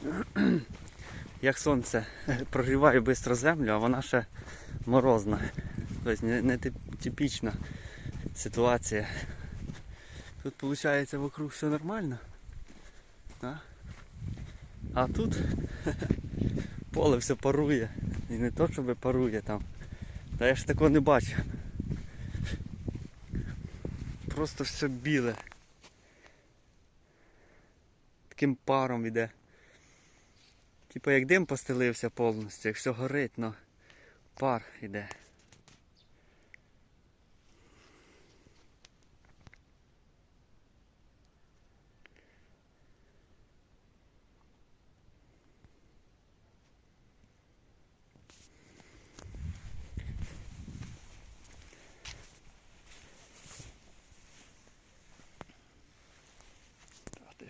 як сонце прогріває швидко землю, а вона ще морозна. Тобто не, типічна ситуація. Тут виходить вокруг все нормально. Да? А тут поле все парує. І не то, щоб парує там. Та я ж такого не бачив. Просто все біле. Таким паром іде. Типу як дим постелився повністю, як все горить, но пар йде. Ти?